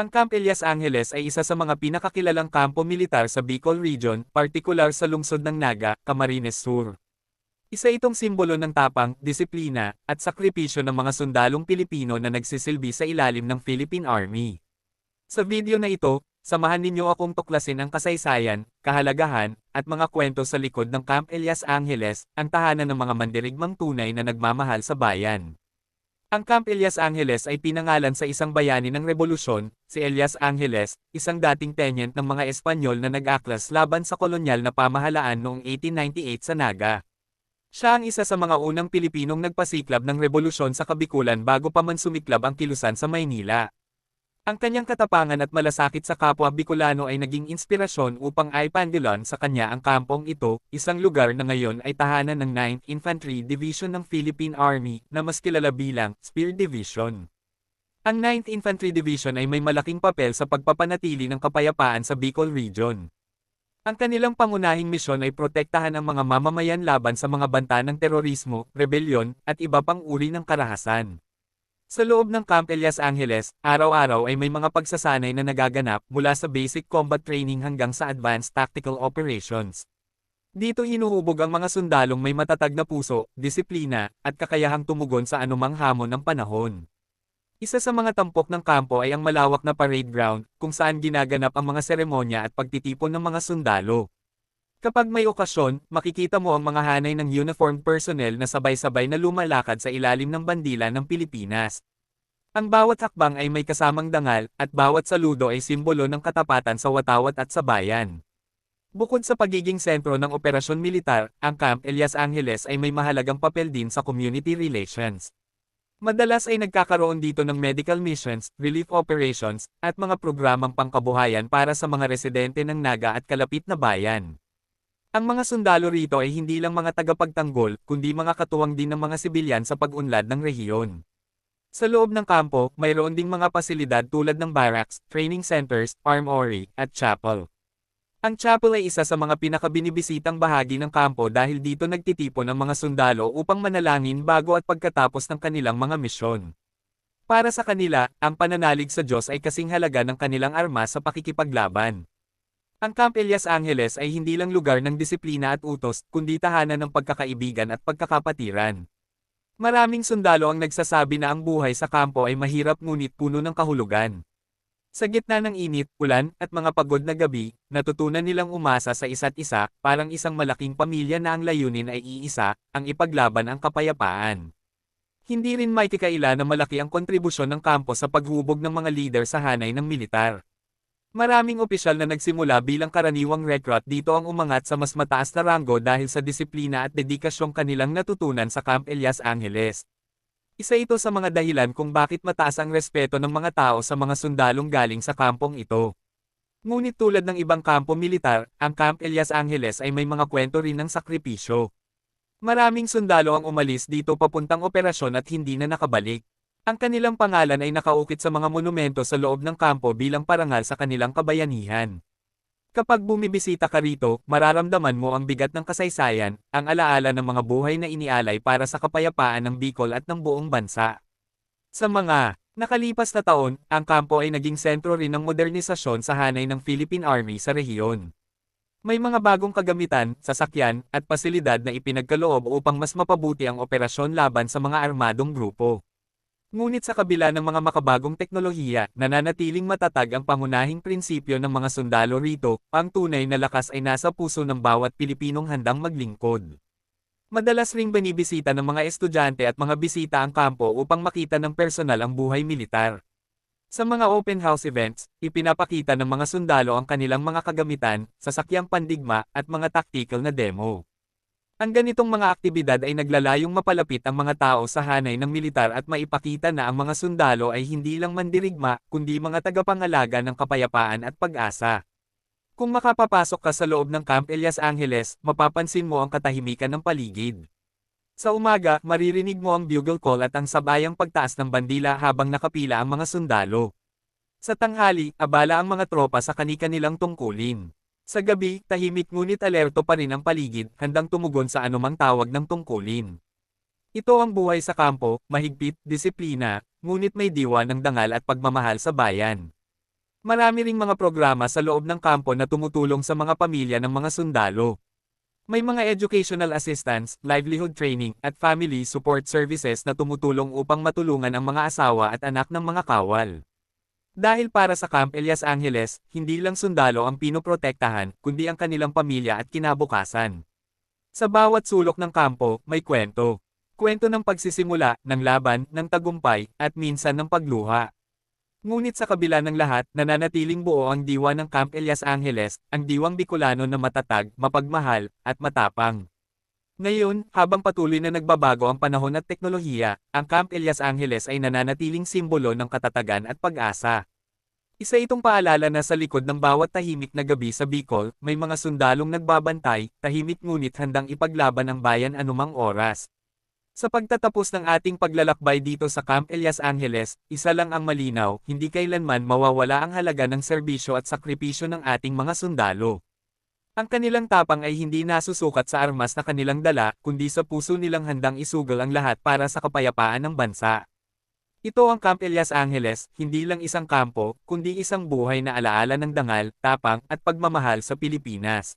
Ang Camp Elias Angeles ay isa sa mga pinakakilalang kampo militar sa Bicol Region, partikular sa lungsod ng Naga, Camarines Sur. Isa itong simbolo ng tapang, disiplina, at sakripisyo ng mga sundalong Pilipino na nagsisilbi sa ilalim ng Philippine Army. Sa video na ito, samahan ninyo akong tuklasin ang kasaysayan, kahalagahan, at mga kwento sa likod ng Camp Elias Angeles, ang tahanan ng mga mandirigmang tunay na nagmamahal sa bayan. Ang Camp Elias Angeles ay pinangalan sa isang bayani ng revolusyon, si Elias Angeles, isang dating tenient ng mga Espanyol na nag-aklas laban sa kolonyal na pamahalaan noong 1898 sa Naga. Siya ang isa sa mga unang Pilipinong nagpasiklab ng revolusyon sa Kabikulan bago pa man sumiklab ang kilusan sa Maynila. Ang kanyang katapangan at malasakit sa kapwa Bicolano ay naging inspirasyon upang ipandilon sa kanya ang kampong ito, isang lugar na ngayon ay tahanan ng 9th Infantry Division ng Philippine Army na mas kilala bilang Spear Division. Ang 9th Infantry Division ay may malaking papel sa pagpapanatili ng kapayapaan sa Bicol Region. Ang kanilang pangunahing misyon ay protektahan ang mga mamamayan laban sa mga banta ng terorismo, rebelyon, at iba pang uri ng karahasan. Sa loob ng Camp Elias Angeles, araw-araw ay may mga pagsasanay na nagaganap mula sa basic combat training hanggang sa advanced tactical operations. Dito hinuhubog ang mga sundalong may matatag na puso, disiplina, at kakayahang tumugon sa anumang hamon ng panahon. Isa sa mga tampok ng kampo ay ang malawak na parade ground, kung saan ginaganap ang mga seremonya at pagtitipon ng mga sundalo. Kapag may okasyon, makikita mo ang mga hanay ng uniformed personnel na sabay-sabay na lumalakad sa ilalim ng bandila ng Pilipinas. Ang bawat hakbang ay may kasamang dangal, at bawat saludo ay simbolo ng katapatan sa watawat at sa bayan. Bukod sa pagiging sentro ng operasyon militar, ang Camp Elias Angeles ay may mahalagang papel din sa community relations. Madalas ay nagkakaroon dito ng medical missions, relief operations, at mga programang pangkabuhayan para sa mga residente ng Naga at kalapit na bayan. Ang mga sundalo rito ay hindi lang mga tagapagtanggol, kundi mga katuwang din ng mga sibilyan sa pag-unlad ng rehiyon. Sa loob ng kampo, mayroon ding mga pasilidad tulad ng barracks, training centers, armory, at chapel. Ang chapel ay isa sa mga pinakabinibisitang bahagi ng kampo dahil dito nagtitipon ang mga sundalo upang manalangin bago at pagkatapos ng kanilang mga misyon. Para sa kanila, ang pananalig sa Diyos ay kasing halaga ng kanilang armas sa pakikipaglaban. Ang Camp Elias Angeles ay hindi lang lugar ng disiplina at utos, kundi tahanan ng pagkakaibigan at pagkakapatiran. Maraming sundalo ang nagsasabi na ang buhay sa kampo ay mahirap ngunit puno ng kahulugan. Sa gitna ng init, ulan, at mga pagod na gabi, natutunan nilang umasa sa isa't isa, parang isang malaking pamilya na ang layunin ay iisa, ang ipaglaban ang kapayapaan. Hindi rin may tikaila na malaki ang kontribusyon ng kampo sa paghubog ng mga leader sa hanay ng militar. Maraming opisyal na nagsimula bilang karaniwang recruit dito ang umangat sa mas mataas na ranggo dahil sa disiplina at dedikasyong kanilang natutunan sa Camp Elias Angeles. Isa ito sa mga dahilan kung bakit mataas ang respeto ng mga tao sa mga sundalong galing sa kampong ito. Ngunit tulad ng ibang kampo militar, ang Camp Elias Angeles ay may mga kwento rin ng sakripisyo. Maraming sundalo ang umalis dito papuntang operasyon at hindi na nakabalik. Ang kanilang pangalan ay nakaukit sa mga monumento sa loob ng kampo bilang parangal sa kanilang kabayanihan. Kapag bumibisita ka rito, mararamdaman mo ang bigat ng kasaysayan, ang alaala ng mga buhay na inialay para sa kapayapaan ng Bicol at ng buong bansa. Sa mga nakalipas na taon, ang kampo ay naging sentro rin ng modernisasyon sa hanay ng Philippine Army sa rehiyon. May mga bagong kagamitan, sasakyan, at pasilidad na ipinagkaloob upang mas mapabuti ang operasyon laban sa mga armadong grupo. Ngunit sa kabila ng mga makabagong teknolohiya, nananatiling matatag ang pangunahing prinsipyo ng mga sundalo rito, ang tunay na lakas ay nasa puso ng bawat Pilipinong handang maglingkod. Madalas ring binibisita ng mga estudyante at mga bisita ang kampo upang makita ng personal ang buhay militar. Sa mga open house events, ipinapakita ng mga sundalo ang kanilang mga kagamitan, sasakyang pandigma, at mga tactical na demo. Ang ganitong mga aktibidad ay naglalayong mapalapit ang mga tao sa hanay ng militar at maipakita na ang mga sundalo ay hindi lang mandirigma, kundi mga tagapangalaga ng kapayapaan at pag-asa. Kung makapapasok ka sa loob ng Camp Elias Angeles, mapapansin mo ang katahimikan ng paligid. Sa umaga, maririnig mo ang bugle call at ang sabayang pagtaas ng bandila habang nakapila ang mga sundalo. Sa tanghali, abala ang mga tropa sa kani-kanilang tungkulin. Sa gabi, tahimik ngunit alerto pa rin ang paligid, handang tumugon sa anumang tawag ng tungkulin. Ito ang buhay sa kampo, mahigpit, disiplina, ngunit may diwa ng dangal at pagmamahal sa bayan. Marami ring mga programa sa loob ng kampo na tumutulong sa mga pamilya ng mga sundalo. May mga educational assistance, livelihood training, at family support services na tumutulong upang matulungan ang mga asawa at anak ng mga kawal. Dahil para sa Camp Elias Angeles, hindi lang sundalo ang pinoprotektahan, kundi ang kanilang pamilya at kinabukasan. Sa bawat sulok ng kampo, may kwento. Kwento ng pagsisimula, ng laban, ng tagumpay, at minsan ng pagluha. Ngunit sa kabila ng lahat, nananatiling buo ang diwa ng Camp Elias Angeles, ang diwang Bicolano na matatag, mapagmahal, at matapang. Ngayon, habang patuloy na nagbabago ang panahon at teknolohiya, ang Camp Elias Angeles ay nananatiling simbolo ng katatagan at pag-asa. Isa itong paalala na sa likod ng bawat tahimik na gabi sa Bicol, may mga sundalong nagbabantay, tahimik ngunit handang ipaglaban ang bayan anumang oras. Sa pagtatapos ng ating paglalakbay dito sa Camp Elias Angeles, isa lang ang malinaw, hindi kailanman mawawala ang halaga ng serbisyo at sakripisyo ng ating mga sundalo. Ang kanilang tapang ay hindi nasusukat sa armas na kanilang dala, kundi sa puso nilang handang isugal ang lahat para sa kapayapaan ng bansa. Ito ang Camp Elias Angeles, hindi lang isang kampo, kundi isang buhay na alaala ng dangal, tapang, at pagmamahal sa Pilipinas.